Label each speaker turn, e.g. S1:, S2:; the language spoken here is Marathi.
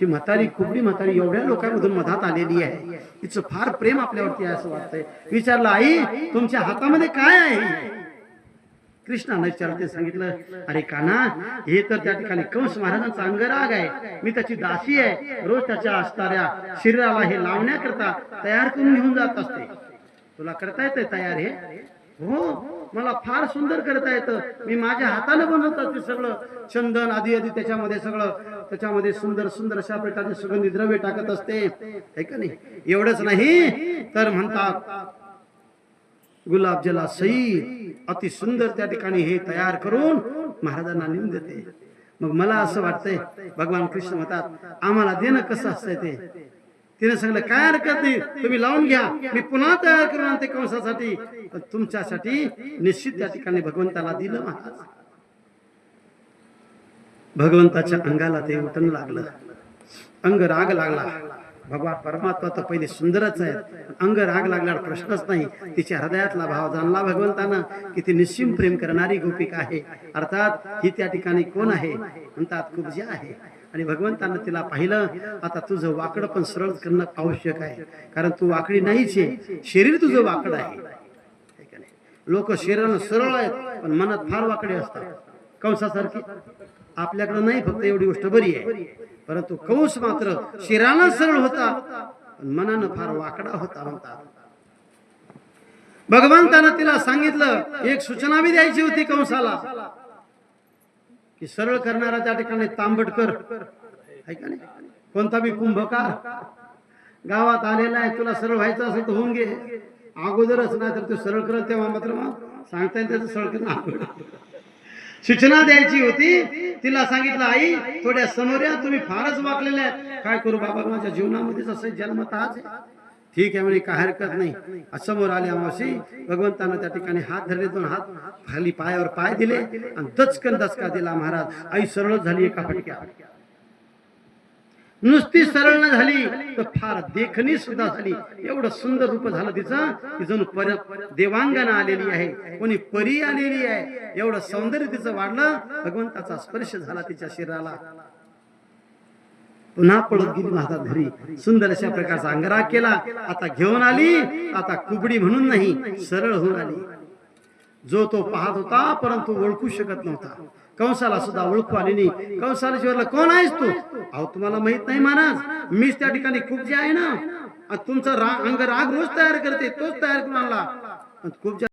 S1: ही म्हातारी कुबडी म्हातारी एवढ्या लोकांमधून मधात आलेली आहे. तिचं फार प्रेम आपल्यावरती आहे असं वाटतंय. विचारलं आई तुमच्या हातामध्ये काय आहे? कृष्णाने ते सांगितलं अरे काना हे तर त्या ठिकाणी कंस महाराजांचा अंगराग आहे. मी त्याची दासी आहे. रोज त्याच्या असणाऱ्या शरीराला हे लावण्याकरता तयार करून घेऊन जात असते. तुला करता येतंय तयार हे? हो मला फार सुंदर करता येतं. मी माझ्या हातानं बनवतात ते सगळं. चंदन आधी आधी त्याच्यामध्ये सगळं त्याच्यामध्ये सुंदर सुंदर अशा प्रकारचे सुगंधी द्रव्य टाकत असते. है का नाही? एवढंच नाही. तर म्हणतात गुलाबजला सई अति सुंदर त्या ठिकाणी हे तयार करून महाराजांना नेऊन देते. मग मला असं वाटतंय भगवान कृष्ण म्हणतात आम्हाला देणं कसं असतंय ते? तिने सांगितलं काय हरकत नाही तुम्ही लावून घ्या. मी पुन्हा तयार करून आणते कंसासाठी. तुमच्यासाठी निश्चित त्या ठिकाणी भगवंताला दिलं महाराज. भगवंताच्या अंगाला ते उठण लागलं. अंग राग लागला. भगवान परमात्मा तर पहिले सुंदरच आहे अंग राग लागल्यावर प्रश्नच नाही. तिच्या हृदयातला भाव जाणला भगवंतानं की ती निश्चिम प्रेम करणारी गोपिका आहे. अर्थात ही त्या ठिकाणी कोण आहे? म्हणतात कुब्जा आहे. आणि भगवंतानं तिला पाहिलं आता तुझं वाकड पण सरळ करणं आवश्यक आहे. कारण तू वाकडी नाहीच आहे. शरीर तुझं वाकड आहे. लोक शरीरानं सरळ आहेत पण मनात फार वाकडे असतात. कंसासारखी आपल्याकडे नाही फक्त एवढी गोष्ट बरी आहे. परंतु कंस मात्र शिराला सरळ होता पण मनानं फार वाकडा होता म्हणतात. भगवंतानं तिला सांगितलं एक सूचना बी द्यायची होती कंसाला. की सरळ करणारा त्या ठिकाणी तांबटकर आहे का नाही? कोणता बी कुंभकार. गावात आलेला आहे तुला सरळ व्हायचं असेल तर होऊन घे. अगोदरच नाही तर तू सरळ करत तेव्हा मात्र मग सांगता येईल त्याचं सरळ करणं सूचना द्यायची होती. तिला सांगितलं आई थोड्या समोर या. तुम्ही फारच वाकलेल्या आहेत. काय करू बाबा? माझ्या जीवनामध्ये जसं जन्मत आज आहे. ठीक आहे म्हणे काय हरकत नाही. समोर आले अमावशी भगवंतानं त्या ठिकाणी हात धरले दोन हात खाली पायावर पाय दिले आणि दचकन दचका दिला महाराज. आई सरळ झाली एका फटक्या नुसती सरळ न झाली तर फार देखणी सुद्धा झाली. एवढं सुंदर रूप झालं तिचं की जणू पर देवांगना आलेली आहे. कोणी परी आलेली आहे. एवढं सौंदर्य तिचं वाढलं भगवंताचा स्पर्श झाला तिच्या शरीराला. पुन्हा पळत गेली माझा घरी. सुंदर अशा प्रकारचा अंगराग केला. आता घेऊन आली. आता कुबडी म्हणून नाही सरळ होऊन आली. जो तो पाहत होता परंतु ओळखू शकत नव्हता. कंसाला सुद्धा ओळखू आली नाही. कंसाला शिवरला कोण आहेस तू? अहो तुम्हाला माहीत नाही महाराज. मीच त्या ठिकाणी खूप जे आहे ना तुमचं तुमचा रा अंग राग रोज तयार करते तोच तयार करून आणला. खूप